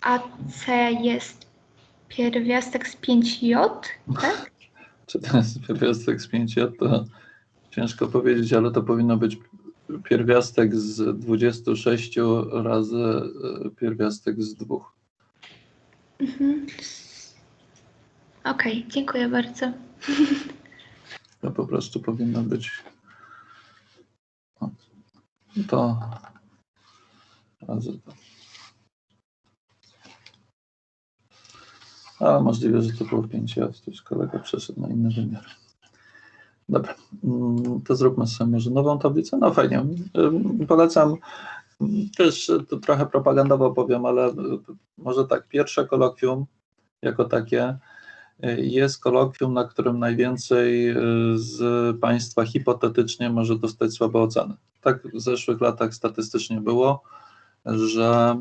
AC jest pierwiastek z 5J, tak? Czy to jest pierwiastek z 5J, to ciężko powiedzieć, ale to powinno być pierwiastek z 26 razy e, pierwiastek z 2. Mhm. Okej, dziękuję bardzo. To po prostu powinno być to razy to. Ale możliwe, że to było 5 lat, to już kolega przeszedł na inny wymiar. Dobra, mm, to zróbmy sobie może nową tablicę. No fajnie, Ym, polecam, mm, też to trochę propagandowo powiem, ale y, może tak, pierwsze kolokwium jako takie y, jest kolokwium, na którym najwięcej y, z Państwa hipotetycznie może dostać słabe oceny. Tak w zeszłych latach statystycznie było, że